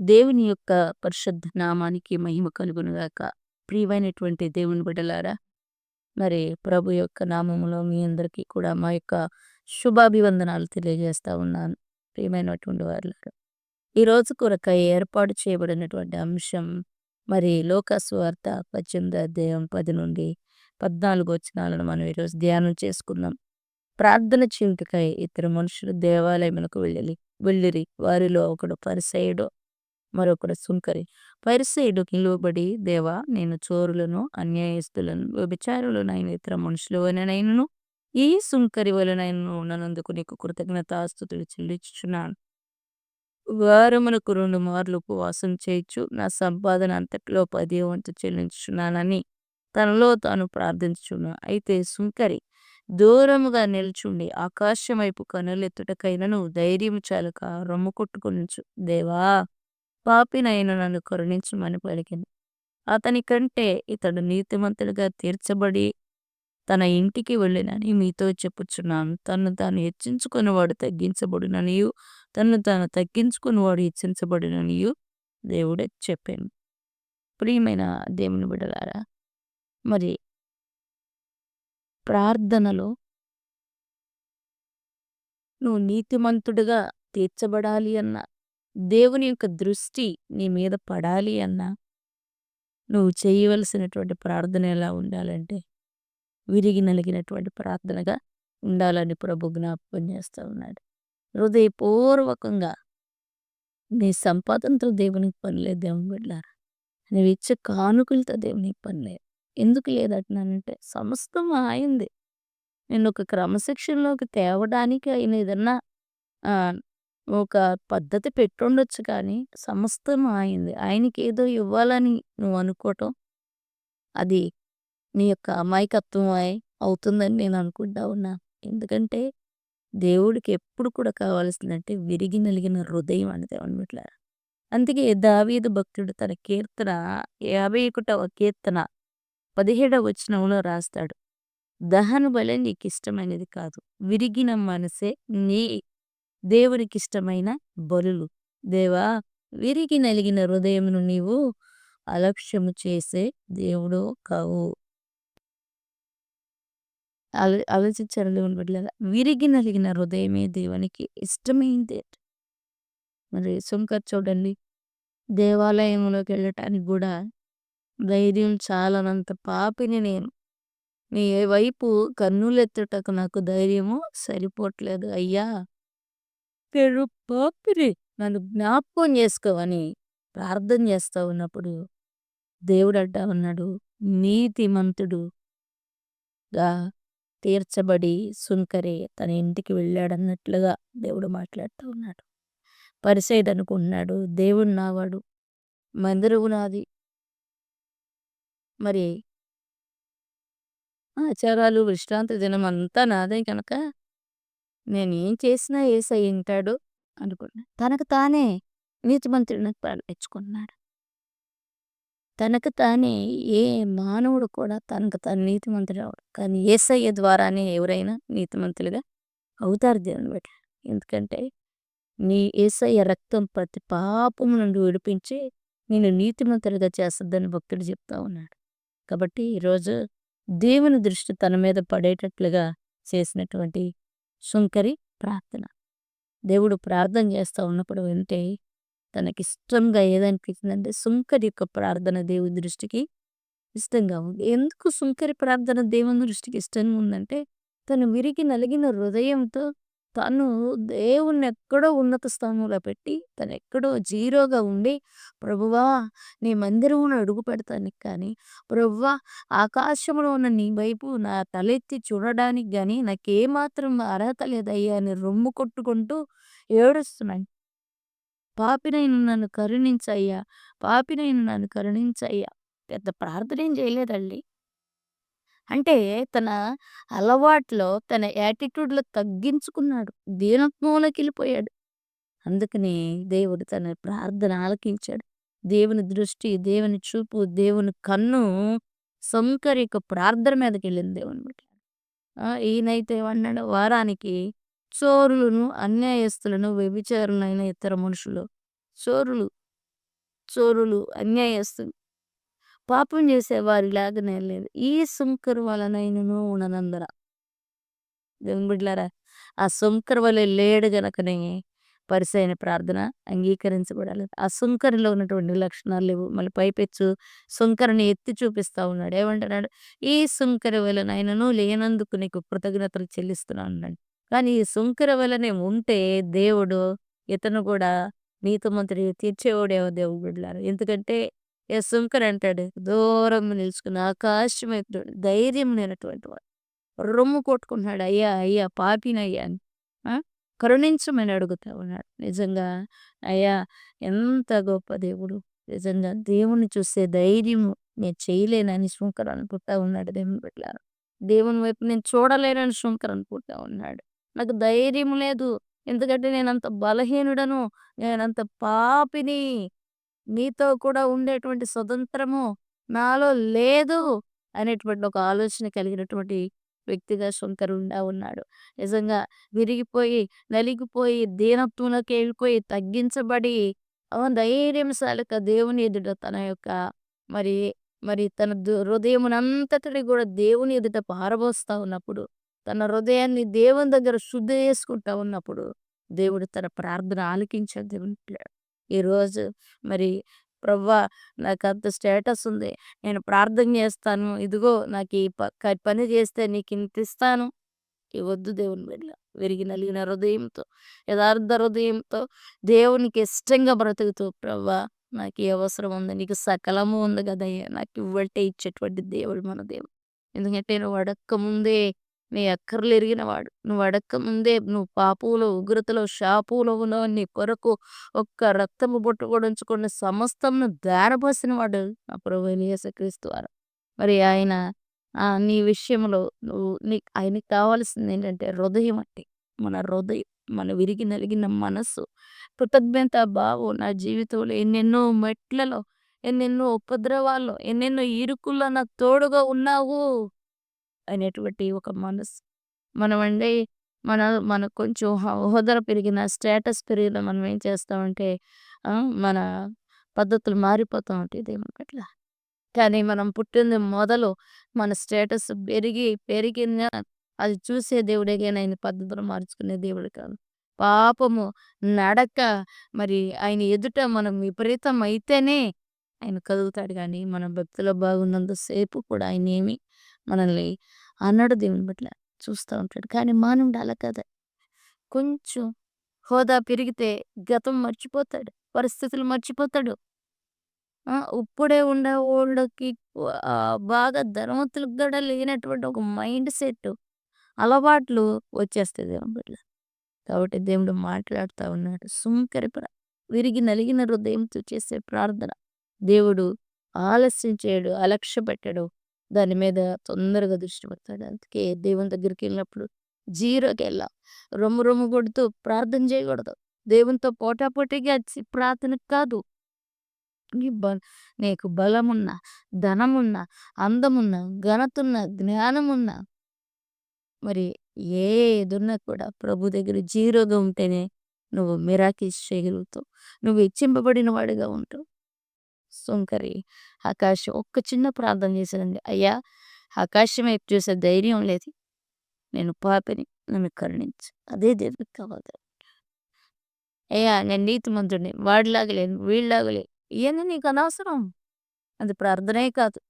దేవుని యొక్క పరిశుద్ధ నామానికి మహిమ కలుగునుగాక. ప్రియమైనటువంటి దేవుని బిడలారా మరి ప్రభు యొక్క నామములో మీ అందరికీ కూడా మా యొక్క శుభాభివందనాలు తెలియజేస్తా ఉన్నాను. ప్రియమైనటువంటి వారులారా ఈ రోజు కొరకై ఏర్పాటు చేయబడినటువంటి అంశం మరి లోకస్వార్త పద్దెనిమిది అధ్యాయం పది నుండి పద్నాలుగు వచనాలను మనం ఈరోజు ధ్యానం చేసుకుందాం. ప్రార్థన చింతకై ఇద్దరు మనుషులు దేవాలయములకు వెళ్ళి వెళ్ళిరి. వారిలో ఒకడు పరిసయుడు మరొకడు సుంకరి పరిసేయుడు నిలువబడి దేవా నేను చోరులను అన్యాయస్తులను వ్యభిచారులనైన ఇతర మనుషులు వలనైనను ఈ సుంకరి వలనైనను ఉన్నందుకు నీకు కృతజ్ఞతాస్తుతులు చెల్లించుచున్నాను. వారమునకు రెండు మార్లు ఉపవాసం చేయొచ్చు నా సంపాదన అంతటిలో పది వంతు చెల్లించుచున్నానని తనలో తాను ప్రార్థించుచున్నాను. అయితే సుంకరి దూరముగా నిల్చుండి ఆకాశం వైపు కనులెత్తుటకైనను ధైర్యం చాలక రొమ్ము కొట్టుకొనుచు దేవా పాపినైన నన్ను కరుణించమని పలికింది. అతని కంటే ఇతడు నీతిమంతుడిగా తీర్చబడి తన ఇంటికి వెళ్ళినని మీతో చెప్పుచున్నాను. తను తాను హెచ్చించుకున్నవాడు తగ్గించబడిననియు తను తాను తగ్గించుకున్నవాడు హెచ్చించబడిననియు దేవుడే చెప్పాను. ప్రియమైన దేవుని బిడ్డలారా మరి ప్రార్థనలో నువ్వు నీతిమంతుడిగా తీర్చబడాలి అన్న దేవుని యొక్క దృష్టి నీ మీద పడాలి అన్నా నువ్వు చేయవలసినటువంటి ప్రార్థన ఎలా ఉండాలంటే విరిగి నలిగినటువంటి ప్రార్థనగా ఉండాలని ప్రభు జ్ఞాపకం చేస్తూ ఉన్నాడు. హృదయపూర్వకంగా నీ సంపాదనతో దేవునికి పనిలేదు దేవుని బిడ్డారా. నువ్వు ఇచ్చే కానుకలతో దేవునికి పని లేదు ఎందుకు లేదంటున్నానంటే సమస్తం ఆయింది నేను ఒక క్రమశిక్షణలోకి తేవడానికి ఆయన ఏదన్నా ఒక పద్ధతి పెట్టుండొచ్చు కానీ సమస్తం ఆయింది ఆయనకి ఏదో ఇవ్వాలని నువ్వు అనుకోవటం అది నీ యొక్క అమాయకత్వం అవుతుందని నేను అనుకుంటా ఉన్నా. ఎందుకంటే దేవుడికి ఎప్పుడు కూడా కావాల్సిందంటే విరిగి నలిగిన హృదయం అనేది అనమాట అందుకే దావీదు భక్తుడు తన కీర్తన యాభై ఒకటవ కీర్తన పదిహేడవ వచనంలో రాస్తాడు. దహన బలి నీకు ఇష్టమైనది కాదు. విరిగిన మనసే నీ దేవునికిష్టమైన బలులు. దేవా విరిగి నలిగిన హృదయమును నీవు అలక్ష్యము చేసే దేవుడు కావు. ఆలో ఆలోచించారు దేవుని బిడ్డలారా. విరిగి నలిగిన హృదయమే దేవునికి ఇష్టమైంది మరి శంకర్ చూడండి. దేవాలయంలోకి వెళ్ళటానికి కూడా ధైర్యం చాలనంత పాపిని నేను. నీ వైపు కన్నులెత్తుటకు నాకు ధైర్యము సరిపోవట్లేదు అయ్యా తెరు పాపిరి నన్ను జ్ఞాపకం చేసుకోవని ప్రార్థన చేస్తా ఉన్నప్పుడు దేవుడు అంటా ఉన్నాడు నీతిమంతుడుగా తీర్చబడి సుంకరే తన ఇంటికి వెళ్ళాడన్నట్లుగా దేవుడు మాట్లాడుతూ ఉన్నాడు. పరిసైడ్ అనుకుంటున్నాడు దేవుడు నావాడు మందిరవు నాది. మరి ఆచారాలు విశ్రాంతి దినం అంతా నాదే కనుక నేను ఏం చేసినా ఏసై వింటాడు అనుకున్నాడు తనకు తానే నీతిమంతుడిని ప్రార్థించుకున్నాడు తనకు తానే ఏ మానవుడు కూడా తనకు తాను నీతిమంతుడు అవడు కానీ ఏసయ్య ద్వారానే ఎవరైనా నీతిమంతులుగా అవుతారు దేవుని బిడ్డ. ఎందుకంటే నీ ఏసయ్య రక్తం ప్రతి పాపము నుండి విడిపించి నేను నీతిమంతులుగా చేస్తుందని భక్తుడు చెప్తా ఉన్నాడు. కాబట్టి ఈరోజు దేవుని దృష్టి తన మీద పడేటట్లుగా చేసినటువంటి సుంకరి ప్రార్థన. దేవుడు ప్రార్థన చేస్తూ ఉన్నప్పుడు వింటే తనకిష్టంగా ఏదనిపించిందంటే సుంకరి యొక్క ప్రార్థన దేవుని దృష్టికి ఇష్టంగా ఉంది. ఎందుకు సుంకరి ప్రార్థన దేవుని దృష్టికి ఇష్టంగా ఉందంటే తను విరిగి నలిగిన హృదయంతో తను దేవుణ్ణి ఎక్కడో ఉన్నత స్థానంలో పెట్టి తను ఎక్కడో జీరోగా ఉండి ప్రభువా నీ మందిరమును అడుగు పెడతానికి కానీ ప్రభువా ఆకాశంలో ఉన్న నీ వైపు నా తలెత్తి చూడడానికి కానీ నాకేమాత్రం అర్హత లేదయ్యా అని రొమ్ము కొట్టుకుంటూ ఏడుస్తున్నాను పాపినైన నన్ను కరుణించయ్యా పాపినైన నన్ను కరుణించయ్యా పెద్ద ప్రార్థన ఏం చేయలేదండి. అంటే తన అలవాట్లో తన యాటిట్యూడ్లో తగ్గించుకున్నాడు. దీనత్వంలోకి వెళ్ళిపోయాడు అందుకని దేవుడు తన ప్రార్థన ఆలకించాడు దేవుని దృష్టి దేవుని చూపు దేవుని కన్ను సంకరిక యొక్క ప్రార్థన మీదకి వెళ్ళింది దేవుని బిడ్డ. ఈయనైతే ఏమన్నాడు? వారానికి చోరులను అన్యాయస్తులను వ్యభిచారులైన ఇతర మనుషులు. చోరులు చోరులు అన్యాయస్తులు పాపం చేసే వారిలాగానే లేదు. ఈ సుంకరు వలనైనను ఉండనందర దేవుని బిడ్డలారా ఆ సుంకరు వలె లేడు గనకనే పరిసైన ప్రార్థన అంగీకరించబడాలి. ఆ సుంకరిలో ఉన్నటువంటి లక్షణాలు లేవు. మళ్ళీ పైపెచ్చు సుంకరిని ఎత్తి చూపిస్తా ఉన్నాడు. ఏమంటున్నాడు? ఈ సుంకరి వలనైనను లేనందుకు నీకు కృతజ్ఞతలు చెల్లిస్తున్నాను అన్నాడు. కానీ ఈ సుంకర వలనే ఉంటే దేవుడు ఇతను కూడా నీతిమంతుడి తీర్చేవాడేవో దేవుడు బిడ్డలారు. ఎందుకంటే ఏ సుంకర్ అంటాడు? దూరం నిలుచుకుని ఆకాశం ఎత్తుడు ధైర్యం లేనటువంటి వాడు. రొమ్ము కొట్టుకుంటున్నాడు అయ్యా అయ్యా పాపినయ్యా అని. ఆ? కరుణించమని అడుగుతా ఉన్నాడు. నిజంగా అయ్యా ఎంత గొప్ప దేవుడు. నిజంగా దేవుని చూసే ధైర్యం నేను చేయలేనని శంకర్ అనుకుంటా ఉన్నాడు దేవుని బిడ్డలారా. దేవుని వైపు నేను చూడలేనని శంకర్ అనుకుంటా ఉన్నాడు. నాకు ధైర్యం లేదు. ఎందుకంటే నేనంత బలహీనుడను నేనంత పాపిని. నీతో కూడా ఉండేటువంటి స్వతంత్రము నాలో లేదు అనేటువంటి ఒక ఆలోచన కలిగినటువంటి వ్యక్తిగా శంకర్ ఉండా ఉన్నాడు. నిజంగా విరిగిపోయి నలిగిపోయి దీనత్వంలోకి వెళ్ళిపోయి తగ్గించబడి ఆ ధైర్యంశాలిక దేవుని ఎదుట తన యొక్క మరి మరి తన దు- హృదయమునంతటిని కూడా దేవుని ఎదుట పారబోస్తా ఉన్నప్పుడు తన హృదయాన్ని దేవుని దగ్గర శుద్ధి చేసుకుంటా ఉన్నప్పుడు దేవుడు తన ప్రార్థన ఆలకించాడు దేవుని ఈరోజు మరి ప్రవ్వా నాకు అంత స్టేటస్ ఉంది. నేను ప్రార్థన చేస్తాను. ఇదిగో నాకు ఈ ప- పని చేస్తే నీకు ఇంత ఇస్తాను. ఇవ్వద్దు దేవుని బిడ్డ. విరిగి నలిగిన హృదయంతో యథార్థ హృదయంతో దేవునికి ఇష్టంగా బ్రతుకుతూ ప్రవ్వా నాకు ఈ అవసరం ఉంది. నీకు సకలము ఉంది కదయ్యా. నాకు ఇవ్వటే ఇచ్చేటువంటి దేవుడు మన దేవుడు. ఎందుకంటే నువ్వు అడక్క ముందే నీ అక్కర్లు ఎరిగిన వాడు. నువ్వు అడక్క ముందే నువ్వు పాపులో ఉగ్రతలో శాపులో నీ కొరకు ఒక్క రక్తము బొట్టు కూడా ఉంచుకున్న సమస్తంను దారపోసిన వాడు నా ప్రభు క్రీస్తు వారు. మరి ఆయన ఆ నీ విషయంలో నువ్వు నీ ఆయనకి కావాల్సింది ఏంటంటే హృదయం అంటే మన హృదయం మన విరిగి నలిగిన మనస్సు కృతజ్ఞత బావు నా జీవితంలో ఎన్నెన్నో మెట్లలో ఎన్నెన్నో ఉపద్రవాల్లో ఎన్నెన్నో ఇరుకుల్లో నాకు తోడుగా ఉన్నావు. అనేటువంటి ఒక మనసు. మనం అండి మన మన కొంచెం హోదర పెరిగిన స్టేటస్ పెరిగిన మనం ఏం చేస్తామంటే మన పద్ధతులు మారిపోతూ ఉంటాయి దేవుని పట్ల. కానీ మనం పుట్టింది మొదలు మన స్టేటస్ పెరిగి పెరిగిన అది చూసే దేవుడే కానీ ఆయన పద్ధతులు మార్చుకునే దేవుడు కాదు. పాపము నడక మరి ఆయన ఎదుట మనం విపరీతం అయితేనే ఆయన కదులుతాడు కానీ మన భక్తిలో బాగున్నంతసేపు కూడా ఆయన ఏమి మనల్ని అన్నాడు దేవుని బట్ల చూస్తూ ఉంటాడు. కానీ మానవుడు అలా కదా. కొంచెం హోదా పెరిగితే గతం మర్చిపోతాడు. పరిస్థితులు మర్చిపోతాడు. ఆ, ఇప్పుడే ఉండే వాళ్ళకి బాగా ధనవంతులకు కూడా లేనటువంటి ఒక మైండ్ సెట్ అలవాట్లు వచ్చేస్తాయి దేవుని బిడ్డ కాబట్టి దేవుడు మాట్లాడుతూ ఉన్నాడు. సుంకరి విరిగి నలిగిన హృదయంతో చేసే ప్రార్థన దేవుడు ఆలస్యం చేయడు అలక్ష్య పెట్టడు దాని మీద తొందరగా దృష్టి పెడతాడు అందుకే దేవుని దగ్గరికి వెళ్ళినప్పుడు జీరోకి వెళ్ళాం రొమ్ము రొమ్ము కొడుతూ ప్రార్థన చేయకూడదు. దేవునితో పోటాపోటీగా చి- ప్రార్థన కాదు. నీ బ నీకు బలమున్న ధనమున్న అందమున్న ఘనతున్న జ్ఞానమున్న మరి ఏదున్నా కూడా ప్రభు దగ్గర జీరోగా ఉంటేనే నువ్వు మిరాకిల్స్ చేయగలుగుతావు. నువ్వు హెచ్చింపబడిన వాడిగా ఉంటావు సుంకరి ఆకాశం ఒక్క చిన్న ప్రార్థన చేశానండి. అయ్యా ఆకాశం వైపు చూసే ధైర్యం లేదు. నేను పాపిని నన్ను కరుణించు. అదే దేవుడికి కావాలి అయ్యా నేను నీతిమంతుడిని. వాడిలాగా లేను వీళ్ళలాగా లేను. ఇవన్నీ నీకు అనవసరం. అది ప్రార్థనే కాదు.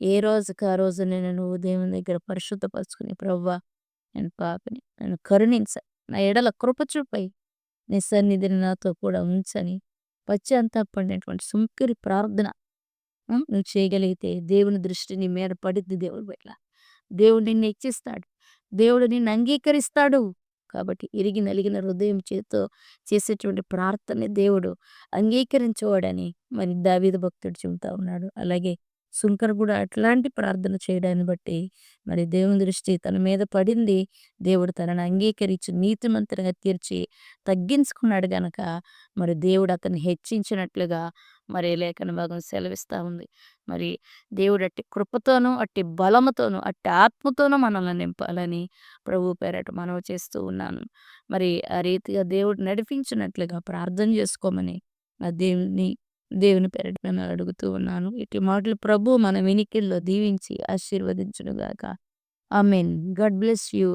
ఏ రోజుకి ఆ రోజు నేను నువ్వు దేవుని దగ్గర పరిశుద్ధపరచుకుని ప్రవ్వా నేను పాపిని నన్ను కరుణించ. నా ఎడల కృప చూపై నీ సన్నిధిని నాతో కూడా ఉంచని పచ్చి అంతా పడినటువంటి సుంకరి ప్రార్థన నువ్వు చేయగలిగితే దేవుని దృష్టి నీ మీద పడిద్ది దేవుడి పట్ల. దేవుడు నిన్ను హెచ్చిస్తాడు దేవుడు నిన్ను అంగీకరిస్తాడు. కాబట్టి ఇరిగి నలిగిన హృదయం చేతో చేసేటువంటి ప్రార్థన దేవుడు అంగీకరించేవాడని మరి దావీద భక్తుడు చెబుతా ఉన్నాడు. అలాగే సుంకర్ కూడా అట్లాంటి ప్రార్థన చేయడాన్ని బట్టి మరి దేవుని దృష్టి తన మీద పడింది. దేవుడు తనను అంగీకరించి నీతిమంతునిగా తీర్చి తగ్గించుకున్నాడు గనక మరి దేవుడు అతన్ని హెచ్చించినట్లుగా మరి లేఖన భాగం సెలవిస్తూ ఉంది. మరి దేవుడు అట్టి కృపతోనూ అట్టి బలముతోనూ అట్టి ఆత్మతోనూ మనల్ని నింపాలని ప్రభు పేరట మనవి చేస్తూ ఉన్నాను. మరి ఆ రీతిగా దేవుడు నడిపించినట్లుగా ప్రార్థన చేసుకోమని ఆ దేవుని దేవుని పేరిట మిమ్మల్ని అడుగుతూ ఉన్నాను. ఇటు మాటలు ప్రభువు మన వినికిల్లో దీవించి ఆశీర్వదించును గాక. మీన్ గాడ్ బ్లెస్ యూ.